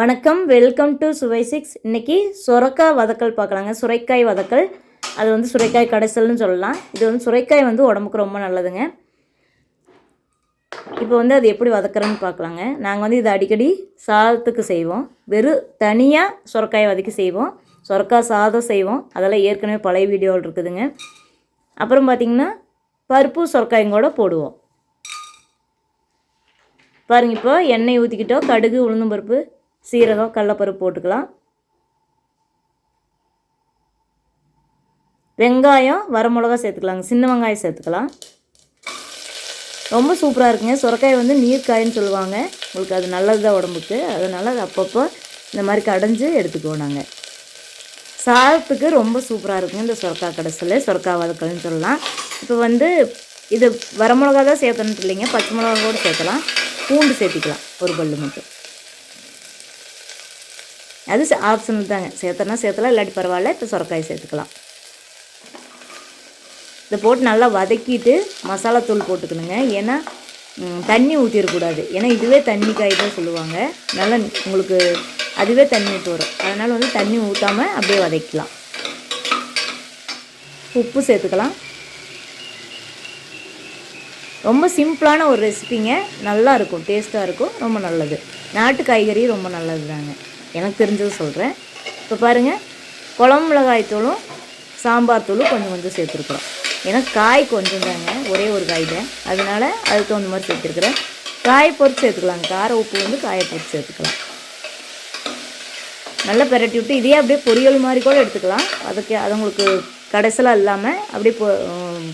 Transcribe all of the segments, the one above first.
வணக்கம் welcome to சுவை six இன்றைக்கி சுரக்காய் வதக்கல் பார்க்கலாங்க. சுரைக்காய் வதக்கல். அது வந்து சுரைக்காய் கடைசல்னு சொல்லலாம். இது வந்து சுரைக்காய் வந்து உடம்புக்கு ரொம்ப நல்லதுங்க. இப்போ வந்து அது எப்படி வதக்குறேன்னு பார்க்கலாங்க. நாங்கள் வந்து இது அடிக்கடி சாதத்துக்கு செய்வோம். வெறும் தனியாக சுரக்காய் வதக்கி செய்வோம். சுரக்காய் சாதம் செய்வோம். அதெல்லாம் ஏற்கனவே பழைய வீடியோவில் இருக்குதுங்க. அப்புறம் பார்த்திங்கன்னா பருப்பு சுரக்காயும் கூட போடுவோம். பாருங்கள் இப்போ எண்ணெய் ஊற்றிக்கிட்டோம் கடுகு உளுந்தம் பருப்பு சீரகம் கடலப்பருப்பு போட்டுக்கலாம். வெங்காயம் வரமிளகா சேர்த்துக்கலாங்க. சின்ன வெங்காயம் சேர்த்துக்கலாம். ரொம்ப சூப்பராக இருக்குங்க. சுரக்காய் வந்து நீர்க்காயின்னு சொல்லுவாங்க. உங்களுக்கு அது நல்லது தான் உடம்புக்கு. அதனால் அது அப்பப்போ இந்த மாதிரி கடைஞ்சி எடுத்துக்குவோம் நாங்கள் சாதத்துக்கு ரொம்ப சூப்பராக இருக்குங்க இந்த சுரக்காய் கடைசியில் சுரக்காய் வதக்கல்னு சொல்லலாம். இப்போ வந்து இது வரமிளகா தான் சேர்த்தணுன்ட்டு இல்லைங்க. பச்சை மிளகா கூட சேர்த்தலாம் பூண்டு சேர்த்திக்கலாம். ஒரு பல்லு மட்டும். அது ஆப்ஷனல் தாங்க. சேர்த்தனா சேர்த்தலாம் இல்லாட்டி பரவாயில்ல இப்போ சுரக்காய் சேர்த்துக்கலாம். இதை போட்டு நல்லா வதக்கிட்டு மசாலா தூள் போட்டுக்கணுங்க. ஏன்னா தண்ணி ஊற்றிடக்கூடாது ஏன்னா இதுவே தண்ணி காய் தான் சொல்லுவாங்க. நல்லா உங்களுக்கு அதுவே தண்ணி ஊற்றி வரும். அதனால் வந்து தண்ணி ஊற்றாமல் அப்படியே வதக்கலாம் உப்பு சேர்த்துக்கலாம். ரொம்ப சிம்பிளான ஒரு ரெசிபிங்க. நல்லா இருக்கும். டேஸ்ட்டாக இருக்கும். ரொம்ப நல்லது. நாட்டு காய்கறி ரொம்ப நல்லது தாங்க எனக்கு தெரிஞ்சது சொல்கிறேன் இப்போ பாருங்கள் குழம்பு மிளகாய் தூளும் சாம்பார் தூளும் கொஞ்சம் கொஞ்சம் சேர்த்துருக்குறோம். ஏன்னா காய் கொஞ்சம் தாங்க ஒரே ஒரு காய் தான். அதனால அதுக்கு தகுந்த மாதிரி சேர்த்துருக்குறேன். காயை பொறுத்து சேர்த்துக்கலாம் கார உப்பு வந்து காயை பொறுத்து சேர்த்துக்கலாம். நல்லா பெரட்டி விட்டு இதே அப்படியே பொரியல் மாதிரி கூட எடுத்துக்கலாம். அதுக்கு அது உங்களுக்கு கடைசலாக இல்லாமல் அப்படியே பொ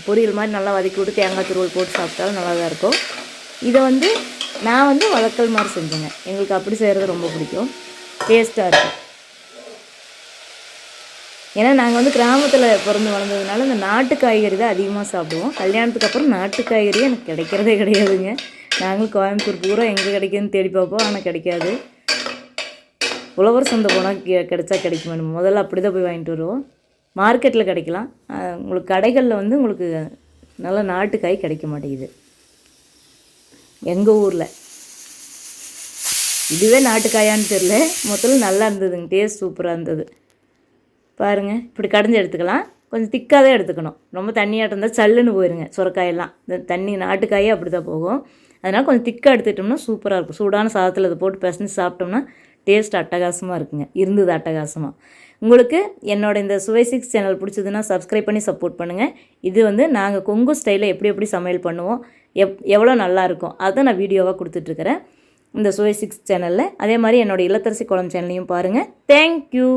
பொரியல் மாதிரி நல்லா வதக்கி விட்டு தேங்காய் துருவல் போட்டு சாப்பிட்டாலும் நல்லா தான் இருக்கும். இதை வந்து நான் வந்து வளர்க்கல் மாதிரி செஞ்சேங்க. எங்களுக்கு அப்படி செய்கிறது ரொம்ப பிடிக்கும். டேஸ்ட்டாக இருக்கும் ஏன்னா நாங்கள் வந்து கிராமத்தில் பிறந்து வளர்ந்ததுனால இந்த நாட்டு காய்கறி தான் அதிகமாக சாப்பிடுவோம். கல்யாணத்துக்கு அப்புறம் நாட்டு காய்கறி எனக்கு கிடைக்கிறதே கிடையாதுங்க. நாங்களும் கோயம்புத்தூர் பூரா எங்கே கிடைக்குதுன்னு தேடி பார்ப்போம். ஆனால் கிடைக்காது. உழவர் சந்தை போனால் கிடைச்சா கிடைக்குமே. முதல்ல அப்படி தான் போய் வாங்கிட்டு வருவோம். மார்க்கெட்டில் கிடைக்கலாம். உங்களுக்கு கடைகளில் வந்து உங்களுக்கு நல்ல நாட்டு காய் கிடைக்க மாட்டேங்குது. எங்கள் ஊரில். இதுவே நாட்டுக்காயான்னு தெரில மொத்தம் நல்லா இருந்ததுங்க. டேஸ்ட் சூப்பராக இருந்தது. பாருங்கள் இப்படி கடைஞ்சி எடுத்துக்கலாம். கொஞ்சம் திக்காக தான் எடுத்துக்கணும். ரொம்ப தண்ணியாக இருந்தால் சல்லுன்னு போயிருங்க சுரக்காயெல்லாம். இந்த தண்ணி நாட்டுக்காயே அப்படி தான் போகும். அதனால் கொஞ்சம் திக்காக எடுத்துக்கிட்டோம்னா சூப்பராக இருக்கும். சூடான சாதத்தில் அதை போட்டு பிசைஞ்சு சாப்பிட்டோம்னா டேஸ்ட் அட்டகாசமாக இருக்குங்க. இருந்தது அட்டகாசமாக உங்களுக்கு என்னோட இந்த சுவை சிக்ஸ் சேனல் பிடிச்சதுன்னா சப்ஸ்கிரைப் பண்ணி சப்போர்ட் பண்ணுங்கள் இது வந்து நாங்கள் கொங்கு ஸ்டைலில் எப்படி எப்படி சமையல் பண்ணுவோம் எப் எவ்வளோ நல்லாயிருக்கும் அதை நான் வீடியோவாக கொடுத்துட்ருக்குறேன் இந்த சுவை சிக்ஸ் சேனலில். அதே மாதிரி என்னோட இல்லத்தரசி குளம் சேனலையும் பாருங்கள் தேங்க்யூ